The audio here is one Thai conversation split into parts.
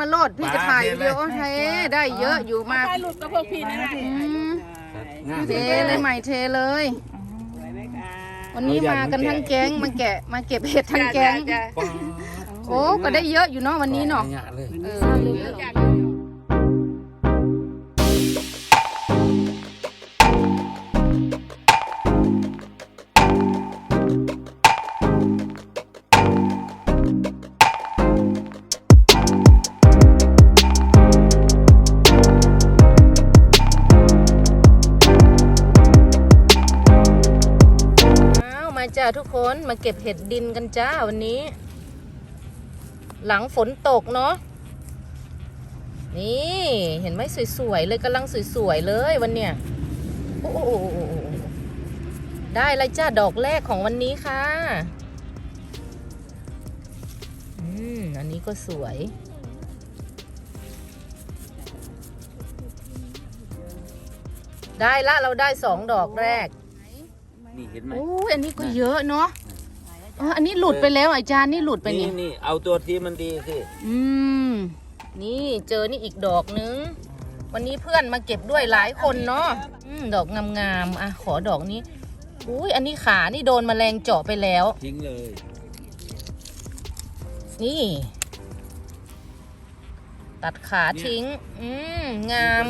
มาโลดพี่จะถ่ายวิดีโอให้ได้เยอะอยู่มากถ่ายรูปกับพวกพี่นี่นะอืมงามเทเลยใหม่เทเลยสวยไหมคะวันนี้มากันทั้งแก๊งมาแกะมาเก็บเห็ดทั้งแก๊งจ้ะป้าโอ้ก็ได้เยอะอยู่เนาะวันนี้เนาะหยะเลยเออเยอะ ทุกคนมาเก็บเห็ดดินกันจ้าวันนี้ หลังฝนตกเนาะนี่เห็นไหมสวยๆเลยกำลังสวยๆเลยวันเนี้ยโอ้ได้ล้วจ้าดอกแรกของวันนี้ค่ะอืมอันนี้ก็สวยได้ละเราได้สองดอกแรก นี่เห็นไหมโอ้ยอันนี้ก็เยอะเนาะเอออันนี้หลุดไปแล้วอาจารย์นี่หลุดไปนี่นี่นี่ เอาตัวที่มันดีสิอืมนี่เจอนี่อีกดอกนึง วันนี้เพื่อนมาเก็บด้วยหลายคนเนาะอืมดอกงามๆอะขอดอกนี้อุ้ยอันนี้ขานี่โดนแมลงเจาะไปแล้ว ทิ้งเลย นี่ ตัดขาทิ้ง อืมงาม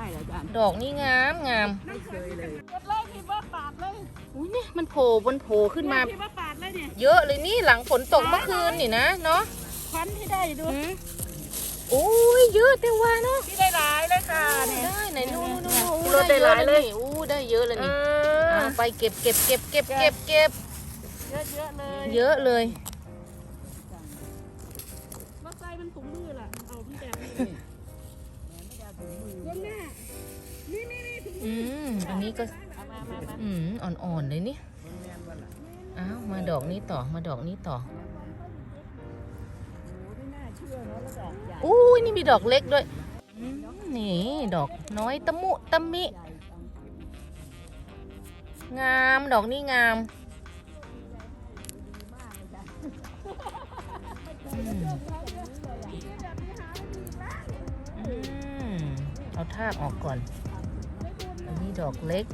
ได้แล้วจ้ะดอกนี่งามงามไม่เคยเลยกดเลยพี่ว่าปาดเลยอุ้ยนี่มันโผล่บนโผล่ขึ้นมา พี่ว่าปาดเลยเนี่ยเยอะเลยนี่หลังฝนตกเมื่อคืนนี่นะเนาะควันที่ได้ดูอืมโอ้ยเยอะแต่ว่าเนาะพี่ได้หลายเลยค่ะเนี่ยได้ไหนนู่นนู่นเนี่ยนู่นรถได้หลายเลยอู้ได้เยอะเลยเอนี่อเอาไปเก็บเก็บเก็บเก็บเก็บเก็บเยอะเยอะๆเลย เยอะเลย นี้ก็อืมอ่อนๆเลยนี่อ้าวมาดอกนี้ต่อมาดอกนี้ต่อไม่น่าเชื่อเนาะแล้วดอกใหญ่อู้ยนี่มีดอกเล็กด้วยนี่ดอกน้อยตะมุตะมิ งามดอกนี่งามอืมเอาทากออกก่อน นี่ดอกเล็ก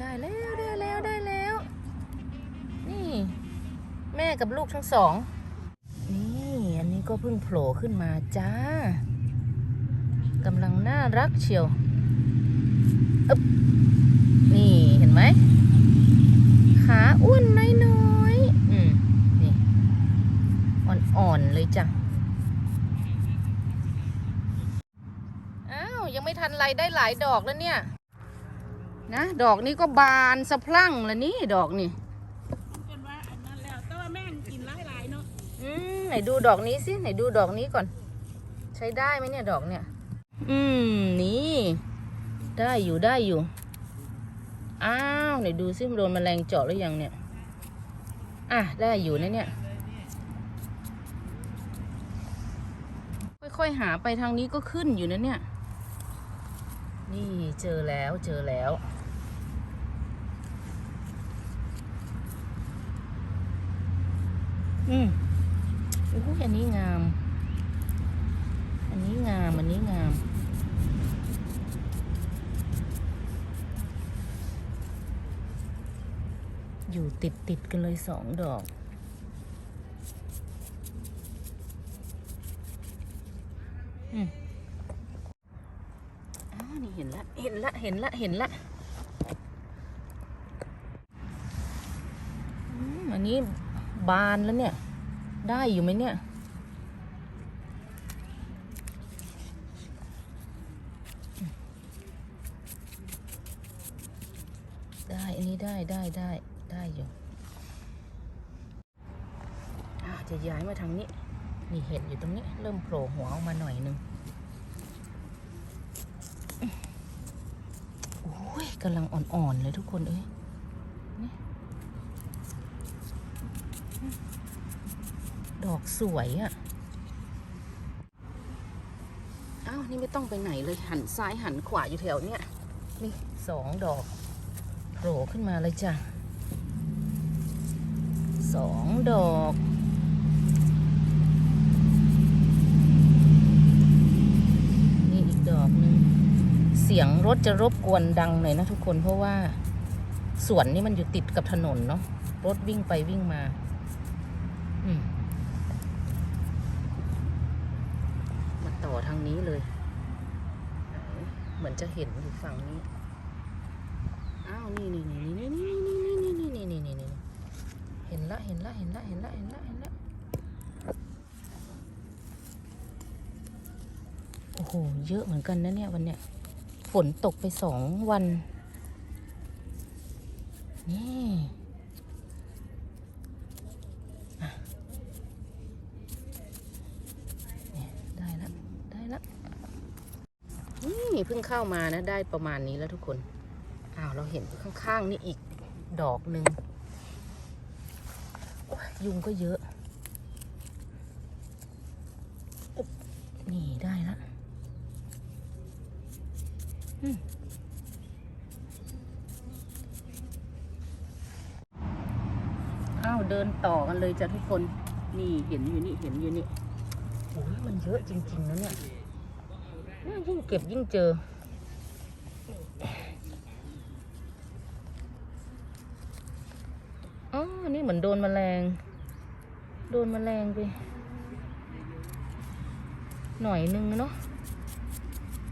ได้แล้วได้แล้วได้แล้ว นี่ แม่กับลูกทั้งสอง นี่อันนี้ก็เพิ่งโผล่ขึ้นมาจ้ากำลังน่ารักเชียวอึ๊บนี่เห็นไหมขาอ้วนน้อยๆอืมนี่ อ่อนๆเลยจ้ะ อ้าว ยัง ไม่ทันไรได้หลายดอกแล้วเนี่ย นะดอกนี้ก็บานสะพรั่งแล้วนี่ดอกนี่จนว่าอันนั้นแล้วแต่ว่าแม่งกินหลายๆเนาะอืมไหนดูดอกนี้สิไหนดูดอกนี้ก่อน ใช้ได้ไหมเนี่ยดอกเนี่ย อืมนี่ ได้อยู่ได้อยู่อ้าวไหนดูซิมันโดนแมลงเจาะหรือยังเนี่ยอะได้อยู่นะเนี่ยค่อยๆหาไปทางนี้ก็ขึ้นอยู่นะเนี่ย นี่เจอแล้วเจอแล้ว อืมอุ้อันนี้งาม อันนี้งาม อันนี้งาม อยู่ติดติดกันเลยสองดอกอืม นี่เห็นละ เห็นละ เห็นละ เห็นละอันนี้บานแล้วเนี่ย ได้อยู่ไหมเนี่ย ได้อันนี้ได้ได้ได้ได้อยู่จะย้ายมาทางนี้ นี่เห็ดอยู่ตรงนี้ เริ่มโผล่หัวออกมาหน่อยนึงโอ้ย กำลังอ่อนๆเลยทุกคนเอ้ยดอกสวยอะ่ะอ้าวนี่ไม่ต้องไปไหนเลยหันซ้ายหันขวาอยู่แถวเนี้ยนี่สองดอกโผล่ขึ้นมาเลยจ้ะสองดอก นี่อีกดอกหนึ่ง เสียงรถจะรบกวนดังหน่อยนะทุกคนเพราะว่าสวนนี่มันอยู่ติดกับถนนเนาะรถวิ่งไปวิ่งมา อืมมาต่อทางนี้เลย เหมือนจะเห็นอยู่ฝั่งนี้ อ้าว นี่นี่นี่นี่นี่นี่นี่นี่นี่นี่นี่นี่เห็นละเห็นละเห็นละเห็นละเห็นละเห็นละโอ้โห เยอะเหมือนกันนะเนี่ยวันเนี้ย ฝนตกไปสองวัน นี่ได้แล้วได้แล้วนี่เพิ่งเข้ามานะได้ประมาณนี้แล้วทุกคน อ้าวเราเห็นข้างๆนี่อีกดอกหนึ่งยุงก็เยอะ นี่ได้ละ อ้าวเดินต่อกันเลยจ้ะทุกคน นี่เห็นอยู่นี่เห็นอยู่นี่โอ้ยมันเยอะจริงๆนะเนี่ยยิ่งเก็บยิ่งเจอ อ๋อ นี่เหมือนโดนแมลง โดนแมลงไป หน่อยนึงนะเนาะ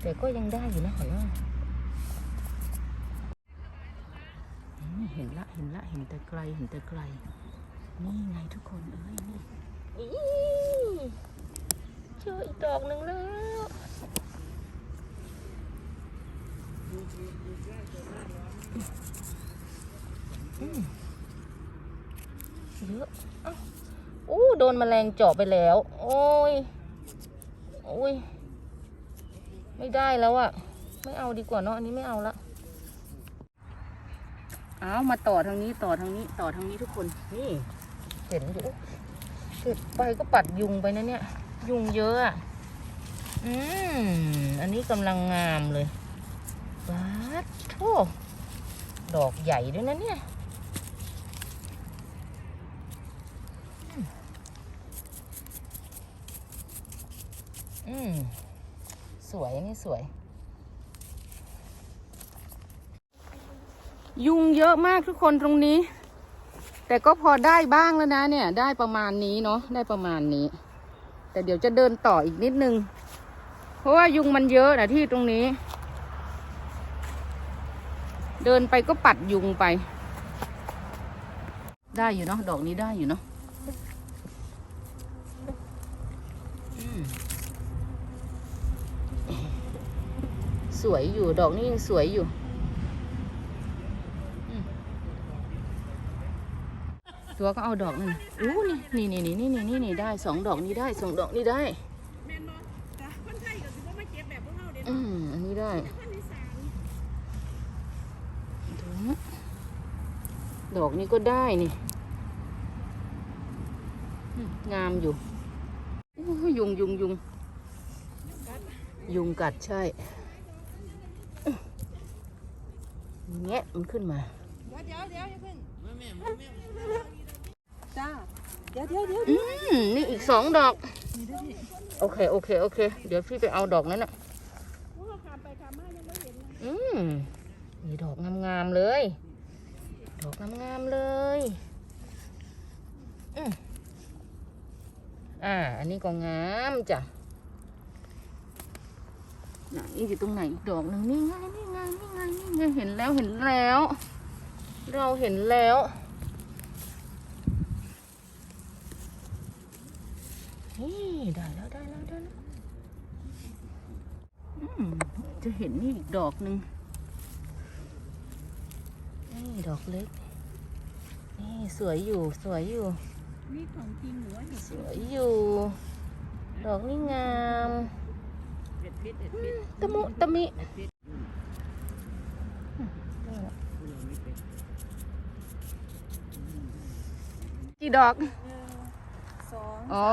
แต่ก็ยังได้อยู่นะขอว่าอืม เห็นละเห็นละเห็นแต่ไกลเห็นแต่ไกล นี่ไงทุกคนเอ้ยนี่เจออีกดอกหนึ่งแล้วเยอะเอ้าอู้โดนแมลงเจาะไปแล้ว โอ้ย โอ้ย ไม่ได้แล้วอะไม่เอาดีกว่าเนาะ อันนี้ไม่เอาละ เอามาต่อทางนี้ต่อทางนี้ต่อทางนี้ทุกคน นี่ เห็นอยู่เก็บไปก็ปัดยุงไปนะเนี่ย ยุงเยอะอะอืมอันนี้กำลังงามเลยบาดโธ่ดอกใหญ่ด้วยนะเนี่ยอืมสวยนี่สวย ยุงเยอะมากทุกคนตรงนี้ แต่ก็พอได้บ้างแล้วนะเนี่ย ได้ประมาณนี้เนาะได้ประมาณนี้ แต่เดี๋ยวจะเดินต่ออีกนิดนึง เพราะว่ายุงมันเยอะนะที่ตรงนี้ เดินไปก็ปัดยุงไป ได้อยู่เนาะดอกนี้ได้อยู่เนาะสวยอยู่ดอกนี้ยังสวยอยู่อืม ตัวก็เอาดอกนั่นน่ะอู้นี่นี่นี่นี่นี่นี่นี่ได้สองดอกนี้ได้สองดอกนี้ได้แม่นบ่จ้ะคนไทยก็สิบ่มาเก็บแบบพวกเฮาเด้อืมอันนี้ได้คนอีสานดูนะดอกนี้ก็ได้นี่อืมงามอยู่โอ้ยยุงยุงยุงยุงกัดใช่แงะมันขึ้นมาเดี๋ยวเดี๋ยวเดี๋ยวอย่าเพิ่ง จ้าเดี๋ยวเดี๋ยวเดี๋ยวอืมนี่อีกสองดอก โอเค โอเค โอเค เดี๋ยวพี่ไปเอาดอกนั้นน่ะพวกเราขามไปขามมายังไม่เห็นเลยอืมนี่ดอกงามๆเลย ดอกงามๆเลยอืมอ่า อันนี้ก็งามจ้ะไหนอยู่ตรงไหนอีกดอกหนึ่งนี่ไงนี่ไงนี่ไงนี่ไงเห็นแล้วเห็นแล้ว เราเห็นแล้วนี่ ได้แล้วได้แล้วได้แล้วอืมจะเห็นนี่อีกดอกหนึ่งนี่ดอกเล็ก นี่สวยอยู่สวยอยู่ นี่ของจริงหรือว่าเห็ดสวยอยู่ ดอกนี่งามเห็ดพิษเห็ดพิษตะมุตะมิกี่ดอกส องอ๋อ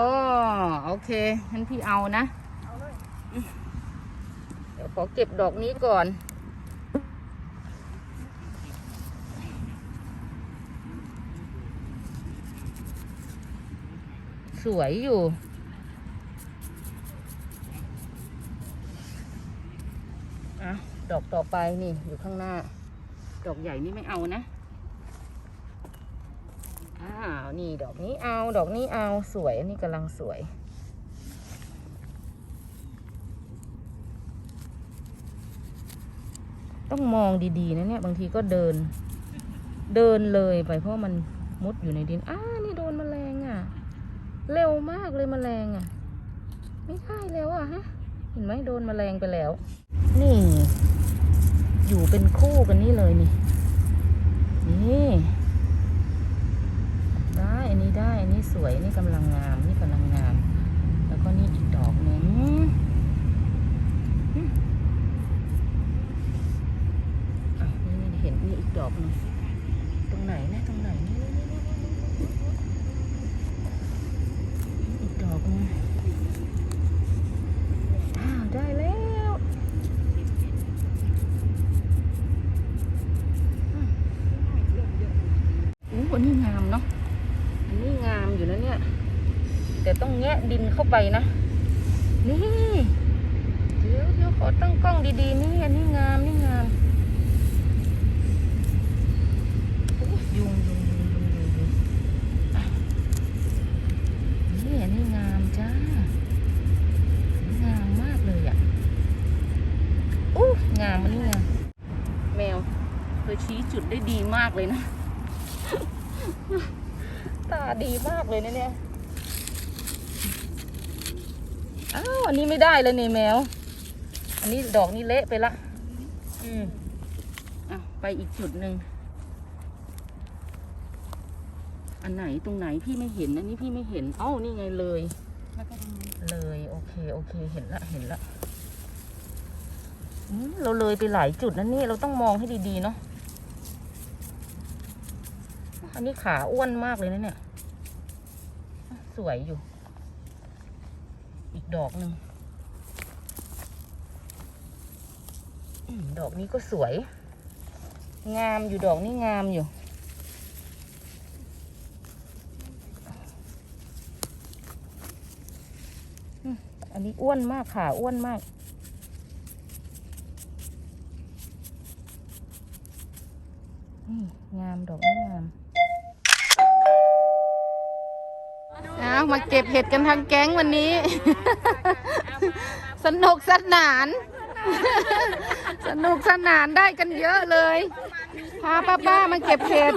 โอเคงั้นพี่เอานะเอาเลยเดี๋ยวขอเก็บดอกนี้ก่อน สวยอยู่อะดอกต่อไปนี่อยู่ข้างหน้า ดอกใหญ่นี่ไม่เอานะ อ้าว นี่ดอกนี้เอาดอกนี้เอาสวยอันนี้กำลังสวย ต้องมองดีๆนะเนี่ยบางทีก็เดิน เดินเลยไปเพราะมันมุดอยู่ในดินอ้านี่โดนแมลงอะ เร็วมากเลยแมลงอะ ไม่ใช่แล้วอะฮะเห็นไหมโดนแมลงไปแล้ว นี่ อยู่เป็นคู่กันนี่เลยนี่นี่ อันนี้ได้ อันนี้สวย นี่กำลังงาม นี่กำลังงาม แล้วก็นี่อีกดอกหนึ่งอืมอะนี่เห็นนี่อีกดอกหนึงตรงไหนนะตรงไหนนี่นี่นี่นี่นี่อีกดอกหนึงอ้าวได้แล้วอืมอู้อันนี้งามเนาะ อันนี้งามอยู่นะเนี่ย ต่ต้องแงะดินเข้าไปนะ นี่เดี๋ยวเดี๋ยวขอตั้งกล้องดีๆ นี่อันนี้งามนี่งามยุงยุงยุงยุงยุงยุงนี่อันนี้งามจ้างามมากเลยอะอู้งามอันนี้งามแมวเธอชี้จุดได้ดีมากเลยนะ ตาดีมากเลยนะเนี่ย อ้าวอันนี้ไม่ได้เลยนี่แมว อันนี้ดอกนี้เละไปละ อืมอะไปอีกจุดหนึ่ง อันไหนตรงไหนพี่ไม่เห็น อันนี้พี่ไม่เห็น เอ้านี่ไงเลย แล้วก็ตรงนี้เลยโอเคโอเคเห็นละเห็นละอืมเราเลยไปหลายจุดนะนี่เราต้องมองให้ดีๆเนาะ อันนี้ขาอ้วนมากเลยนะเนี่ย สวยอยู่ อีกดอกหนึ่งดอกนี้ก็สวย งามอยู่ดอกนี้งามอยู่อันนี้อ้วนมากขาอ้วนมาก งามดอกนี้ มเอามาเก็บเห็ดกันทางแก๊งวันนี้ สนุกสนาน สนุกสนานได้กันเยอะเลย พาป้าป้าๆมาเก็บเห็ด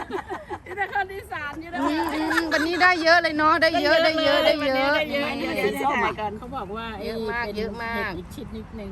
นี่เป็นคนที่สานอยู่นะอืมอืมวันนี้ได้เยอะเลยเนาะได้เยอะได้เยอะได้เยอะได้เยอะเดี๋ยวเดี๋ยวเดี๋ยวกันเขาบอกว่าเยอะมากป็นเยอะมากห็ดอีกชนิดหนึ่ง